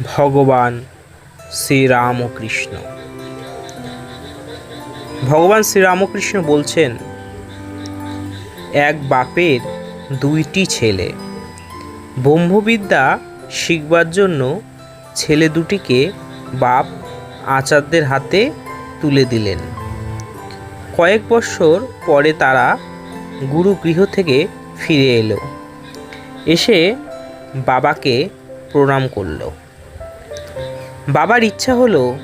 ভগবান শ্রীরামকৃষ্ণ। ভগবান শ্রীরামকৃষ্ণ বলছেন, এক বাপের দুইটি ছেলে। ব্রহ্মবিদ্যা শিখবার জন্য ছেলে দুটিকে বাপ আচার্যদের হাতে তুলে দিলেন। কয়েক বৎসর পরে তারা গুরুগৃহ থেকে ফিরে এলো। এসে বাবাকে প্রণাম করল। বাবার ইচ্ছা হলো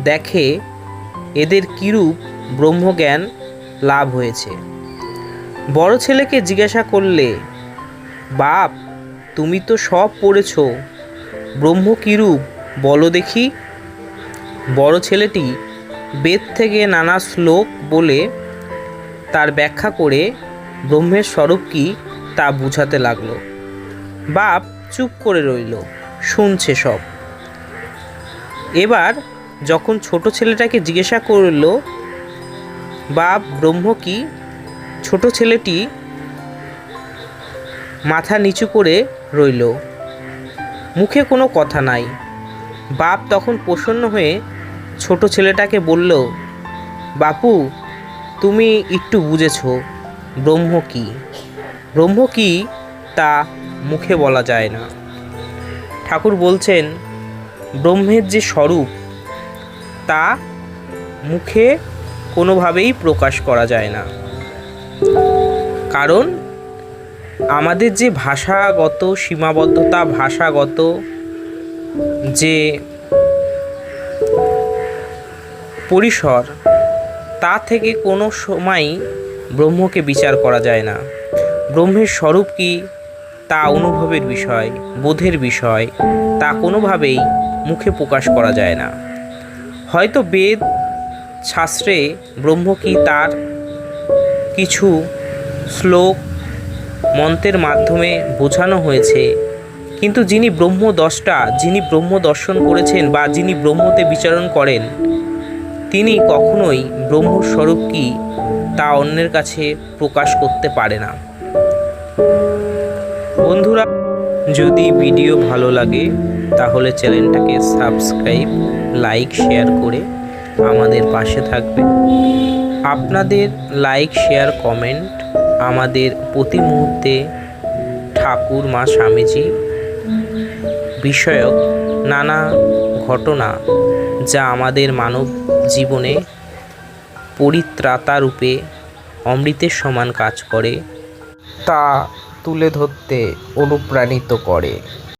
দেখে এদের কিরূপ ব্রহ্মজ্ঞান লাভ হয়েছে। বড় ছেলেকে জিজ্ঞাসা করলে, বাপ, তুমি তো সব পড়েছ, ব্রহ্ম কিরূপ বলো দেখি? বড় ছেলেটি বেদ থেকে নানা শ্লোক বলে তার ব্যাখ্যা করে ব্রহ্মের স্বরূপ কি তা বুঝাতে লাগল। বাপ চুপ করে রইল, শুনছে সব। এবার যখন ছোট ছেলেটাকে জিজ্ঞাসা করল, বাপ, ব্রহ্ম কি? ছোট ছেলেটি মাথা নিচু করে রইল। মুখে কোনো কথা নাই। বাপ তখন প্রসন্ন হয়ে ছোট ছেলেটাকে বলল, বাপু, তুমি একটু বুঝেছ, ব্রহ্ম কি? ব্রহ্ম কি তা মুখে বলা যায় না। ঠাকুর বলছেন ব্রহ্মের যে স্বরূপ, তা মুখে কোনোভাবেই প্রকাশ করা যায় না। কারণ আমাদের যে ভাষাগত, সীমাবদ্ধতা, ভাষাগত যে পরিসর, তা থেকে কোনো সময়ই ব্রহ্মকে বিচার করা যায় না। ব্রহ্মের স্বরূপ কি? তা অনুভবের বিষয়, বোধের বিষয়, তা কোনোভাবেই মুখে প্রকাশ করা যায় না। হয়তো বেদ, শাস্ত্রে ব্রহ্ম কি তার কিছু শ্লোক মন্ত্রের মাধ্যমে বোঝানো হয়েছে, কিন্তু যিনি ব্রহ্ম দশটা, যিনি ব্রহ্ম দর্শন করেছেন বা যিনি ব্রহ্মতে বিচারণ করেন, তিনি কখনোই ব্রহ্মস্বরূপ কি তা অন্যের কাছে প্রকাশ করতে পারে না। বন্ধুরা, যদি ভিডিও ভালো লাগে, তাহলে চ্যানেলটাকে সাবস্ক্রাইব, লাইক, শেয়ার করে আমাদের পাশে থাকবে আপনাদের লাইক, শেয়ার, কমেন্ট আমাদের প্রতি মুহূর্তে ঠাকুর মা স্বামীজি বিষয়ক নানা ঘটনা যা আমাদের মানব জীবনে পরিত্রাতা রূপে অমৃতের সমান কাজ করে, তা তুলে ধরতে অনুপ্রাণিত করে।